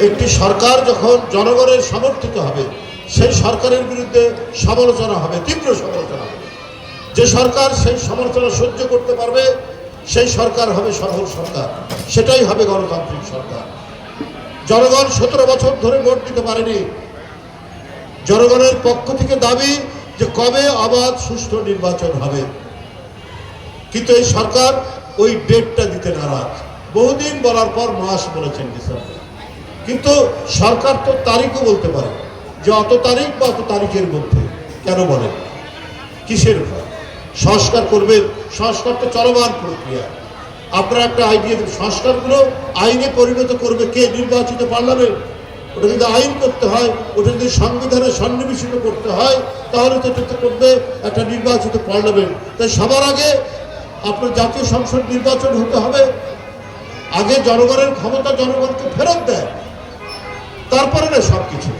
একটি সরকার যখন জনগণের সমর্থিত হবে, সেই সরকারের বিরুদ্ধে সমালোচনা হবে, তীব্র সমালোচনা হবে। যে সরকার সেই সমালোচনা সহ্য করতে পারবে, সেই সরকার হবে সফল সরকার। সেটাই হবে গণতান্ত্রিক সরকার। জনগণ সতেরো বছর ধরে ভোট দিতে পারেনি। জনগণের পক্ষ থেকে দাবি যে কবে অবাধ সুষ্ঠু নির্বাচন হবে। কিন্তু এই সরকার ওই ডেটটা দিতে নারাজ। বহুদিন বলার পর মাস বলেছেন ডিসেম্বর। কিন্তু সরকার তো তারিখও বলতে পারে যে অত তারিখ বা অত তারিখের মধ্যে। কেন বলেন কিসের উপর? সংস্কার করবেন, সংস্কার তো চলমান প্রক্রিয়া। আপনারা একটা আইডিয়া সংস্কারগুলো আইনে পরিণত করবে কে? নির্বাচিত পার্লামেন্ট। ওটা যদি আইন করতে হয়, ওটা যদি সংবিধানে সন্নিবেশিত করতে হয়, তাহলে তো এটা করবে একটা নির্বাচিত পার্লামেন্ট। তাই সবার আগে আপনার জাতীয় সংসদ নির্বাচন হতে হবে। আগে জনগণের ক্ষমতা জনগণকে ফেরত দেয়। তারপরে না সব কিছু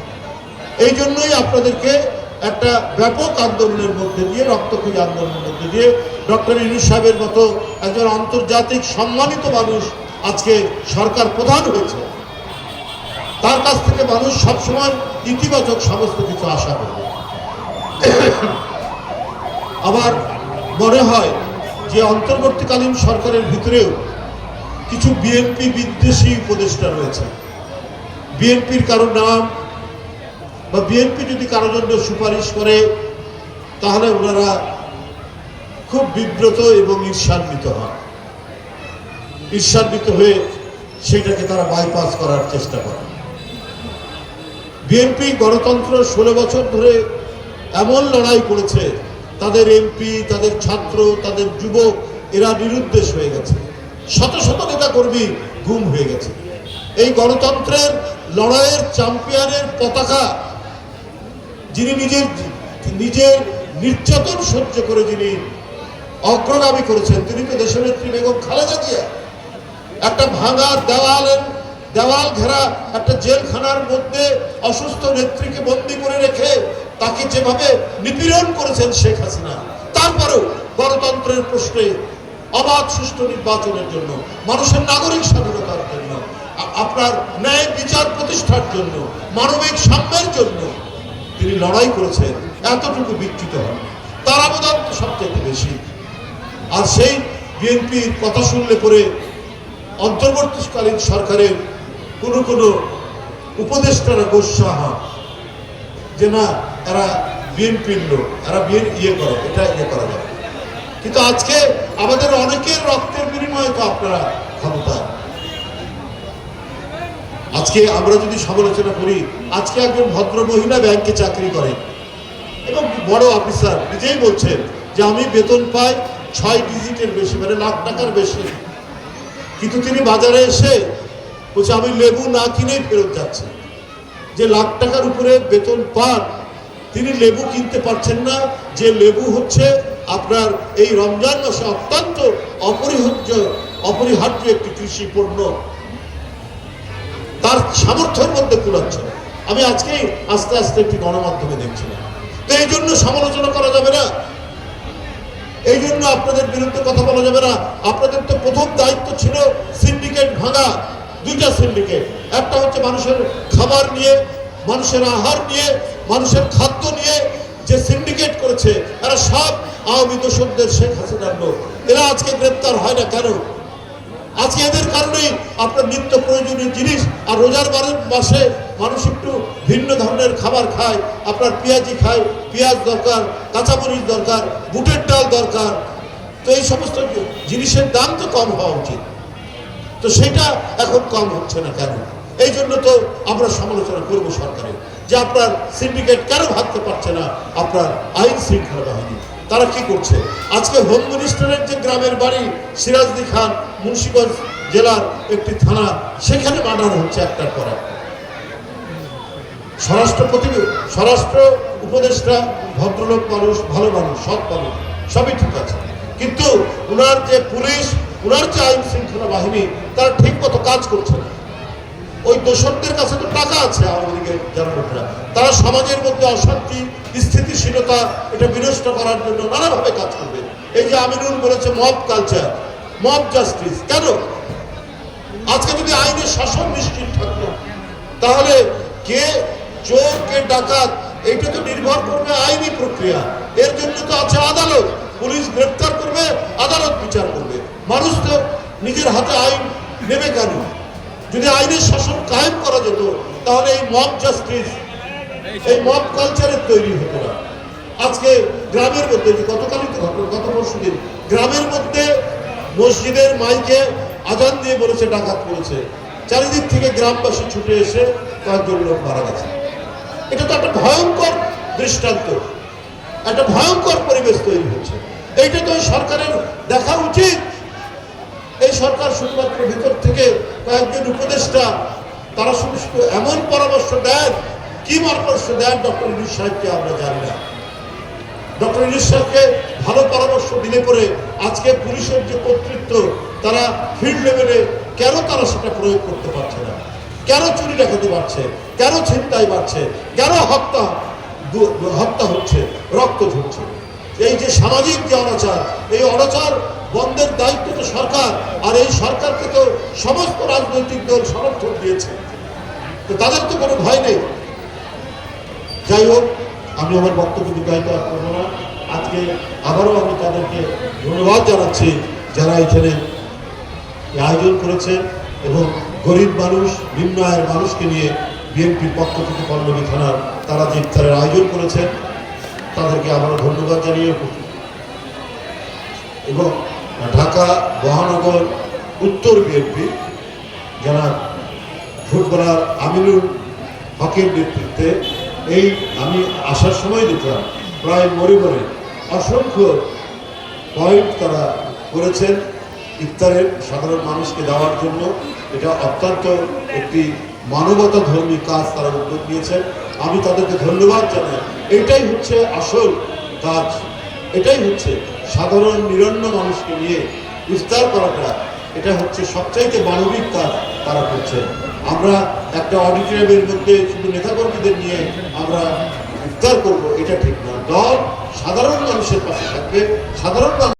এই জন্যই আপনাদেরকে একটা ব্যাপক আন্দোলনের মধ্যে দিয়ে, রক্তক্ষয়ী আন্দোলনের মধ্যে দিয়ে ডক্টর ইনুস সাহেবের মতো একজন আন্তর্জাতিক সম্মানিত মানুষ আজকে সরকার প্রধান হয়েছে। তার কাছ থেকে মানুষ সবসময় ইতিবাচক সমস্ত কিছু আশা করবে আবার মনে হয় যে অন্তর্বর্তীকালীন সরকারের ভিতরেও কিছু বিএনপি বিদ্বেষী উপদেষ্টা রয়েছে। বিএনপির কারও নাম বা বিএনপি যদি কারও জন্য সুপারিশ করে, তাহলে ওনারা খুব বিব্রত এবং ঈর্ষান্বিত হন। ঈর্ষান্বিত হয়ে সেটাকে তারা বাইপাস করার চেষ্টা করে বিএনপি গণতন্ত্র ষোলো বছর ধরে এমন লড়াই করেছে, তাদের এমপি, তাদের ছাত্র, তাদের যুবক, এরা নিরুদ্দেশ হয়ে গেছে। শত শত নেতা কর্মী গুম হয়ে গেছে। এই গণতন্ত্রের লড়াইয়ের চ্যাম্পিয়নের পতাকা যিনি নিজের নিজের নির্যাতন সহ্য করে যিনি অগ্রগামী করেছেন, তিনি তো দেশনেত্রী বেগম খালেদা জিয়া। একটা ভাঙা দেওয়ালের দেওয়াল ঘেরা একটা জেলখানার মধ্যে অসুস্থ নেত্রীকে বন্দি করে রেখে তাকে যেভাবে নিপীড়ন করেছেন শেখ হাসিনা, তারপরেও গণতন্ত্রের প্রশ্নে অবাধ সুষ্ঠু নির্বাচনের জন্য, মানুষের নাগরিক স্বাধীনতার জন্য। আপনার ন্যায় বিচার প্রতিষ্ঠার জন্য, মানবিক সাম্যের জন্য তিনি লড়াই করেছেন, এতটুকু বিচ্যুত হন। তার অবদান তো সবচেয়ে বেশি। আর সেই বিএনপির কথা শুনলে পরে অন্তর্বর্তীকালীন সরকারের কোনো কোনো উপদেষ্টারা গোসা হন যে না, এরা বিএনপির লোক, এরা বিএন ইয়ে করে, এটা ইয়ে করা যাবে কিন্তু আজকে আমাদের অনেকের রক্তের বিনিময়ে তো আপনারা ক্ষমতা আজকে আমরা যদি সমালোচনা করি, আজকে একজন ভদ্র মহিলা ব্যাংকে চাকরি করে। এবং বড় অফিসার নিজেই বলছেন যে আমি বেতন পাই ছয় ডিজিটের বেশি মানে লাখ টাকার বেশি। কিন্তু তিনি বাজারে এসে বলছে, আমি লেবু না কিনেই ফেরত যাচ্ছি। যে লাখ টাকার উপরে বেতন পান, তিনি লেবু কিনতে পারছেন না। যে লেবু হচ্ছে আপনার এই রমজান মাসে অত্যন্ত অপরিহার্য অপরিহার্য একটি কৃষি পণ্য তার সামর্থ্যের মধ্যে কুলাচ্ছে। আমি আজকেই আস্তে আস্তে একটি গণমাধ্যমে দেখছিলাম। তো এই জন্য সমালোচনা করা যাবে না। এই জন্য আপনাদের বিরুদ্ধে কথা বলা যাবে না। আপনাদের তো প্রথম দায়িত্ব ছিল সিন্ডিকেট ভাঙা, দুইটা সিন্ডিকেট। একটা হচ্ছে মানুষের খাবার নিয়ে, মানুষের আহার নিয়ে, মানুষের খাদ্য নিয়ে যে সিন্ডিকেট করেছে, এরা সব আওয়ামী দোষকদের শেখ হাসিনার লোক। এরা আজকে গ্রেপ্তার হয় না কেন? আজকে এদের কারণেই আপনার নিত্য প্রয়োজনীয় জিনিস আর রোজার বারের মাসে মানুষ একটু ভিন্ন ধরনের খাবার খায়। আপনার পেঁয়াজি খায়, পেঁয়াজ দরকার, কাঁচামরিচ দরকার, বুটের ডাল দরকার। তো এই সমস্ত জিনিসের দাম তো কম হওয়া উচিত। তো সেটা এখন কম হচ্ছে না কেন? এই জন্য তো আমরা সমালোচনা করব সরকারের। যে আপনার সিন্ডিকেট কেন ভাবতে পারছে না? আপনার আইন শৃঙ্খলা বাহিনী। তারা কি করছে? আজকে হোম মিনিস্টারের যে গ্রামের বাড়ি, সিরাজদি খান, মুন্সিগঞ্জ জেলার একটি থানা, সেখানে মার্ডার হচ্ছে একটার পর একটা। স্বরাষ্ট্র প্রতি স্বরাষ্ট্র উপদেষ্টা, ভদ্রলোক মানুষ, ভালো মানুষ, সৎ মানুষ, সবই ঠিক আছে। কিন্তু উনার যে পুলিশ, উনার যে আইন শৃঙ্খলা বাহিনী, তারা ঠিক মতো কাজ করছে না। ওই দোষকদের কাছে তো টাকা আছে আওয়ামী লীগের লোকেরা তারা সমাজের মধ্যে অশান্তি, স্থিতিশীলতা, এটা বিনষ্ট করার জন্য নানাভাবে কাজ করবে। এই যে আমিনুল বলেছে মব কালচার মব জাস্টিস কেন? আজকে যদি আইনের শাসন নিশ্চিত থাকতো, তাহলে কে চোর, কে ডাকাত, এইটা তো নির্ভর করবে আইনি প্রক্রিয়া। এর জন্য তো আছে আদালত। পুলিশ গ্রেপ্তার করবে, আদালত বিচার করবে। মানুষ তো নিজের হাতে আইন নেবে কেন? যদি আইনের শাসন কায়েম করা যেত, তাহলে এই মব জাস্টিস এই মব কালচারের তৈরি হতো না। আজকে গ্রামের মধ্যে গতকালই তো ঘটনা, গত পরশু দিন, গ্রামের মধ্যে মসজিদের মাইকে আজান দিয়ে বলেছে, ডাকাত করেছে। চারিদিক থেকে গ্রামবাসী ছুটে এসে কয়েকজন লোক মারা গেছে। এটা তো একটা ভয়ঙ্কর দৃষ্টান্ত, একটা ভয়ঙ্কর পরিবেশ তৈরি হচ্ছে। এইটা তো সরকারের দেখা উচিত। এই সরকার শুধুমাত্র ভিতর থেকে কয়েকজন উপদেষ্টা, তারা শুধু এমন পরামর্শ দেন, কি পরামর্শ দেন, ডক্টর ইনুস সাহেবকে আমরা জানি না। ডক্টর ইনুস সাহেবকে ভালো পরামর্শ দিলে পরে আজকে পুলিশের যে কর্তৃত্ব, তারা ফিল্ড লেভেলে কেন তারা সেটা প্রয়োগ করতে পারছে না? কেন চুরি ডাকাতি বাড়ছে? কেন ছিনতাই বাড়ছে? কেন হত্যা হত্যা হচ্ছে, রক্ত ঝরছে? এই যে সামাজিক যে অনাচার, এই অনাচার বন্ধের দায়িত্ব তো সরকার, আর এই সরকারকে তো সমস্ত রাজনৈতিক দল সমর্থন দিয়েছে। তো তাদের তো কোনো ভয় নেই। যাই হোক, আমি আমার বক্তব্য দীর্ঘায়িত করব না। আজকে আবারও আমি তাদেরকে ধন্যবাদ জানাচ্ছি যারা এখানে আয়োজন করেছেন এবং গরিব মানুষ, নিম্ন আয়ের মানুষকে নিয়ে বিএনপির পক্ষ থেকে পল্লবী থানার তারা যে ইফতারের আয়োজন করেছেন, তাদেরকে আবারও ধন্যবাদ জানিয়ে এবং ঢাকা মহানগর উত্তর বিএনপি যারা ফুটবলার আমিরুল হকের নেতৃত্বে। এই আমি আসার সময় দেখলাম, প্রায় মরে মরে অসংখ্য পয়েন্ট তারা করেছেন ইফতারের সাধারণ মানুষকে দেওয়ার জন্য। এটা অত্যন্ত একটি মানবতা ধর্মী কাজ তারা উদ্যোগ নিয়েছেন। আমি তাদেরকে ধন্যবাদ জানাই। এটাই হচ্ছে আসল কাজ। এটাই হচ্ছে সাধারণ নিরন্ন মানুষকে নিয়ে ইফতার করাটা এটা হচ্ছে সবচাইতে মানবিক কাজ তারা করছে। আমরা একটা অডিটোরিয়ামের মধ্যে শুধু নেতাকর্মীদের নিয়ে আমরা ইফতার করব, এটা ঠিক না। দল সাধারণ মানুষের পাশে থাকবে, সাধারণ মানুষ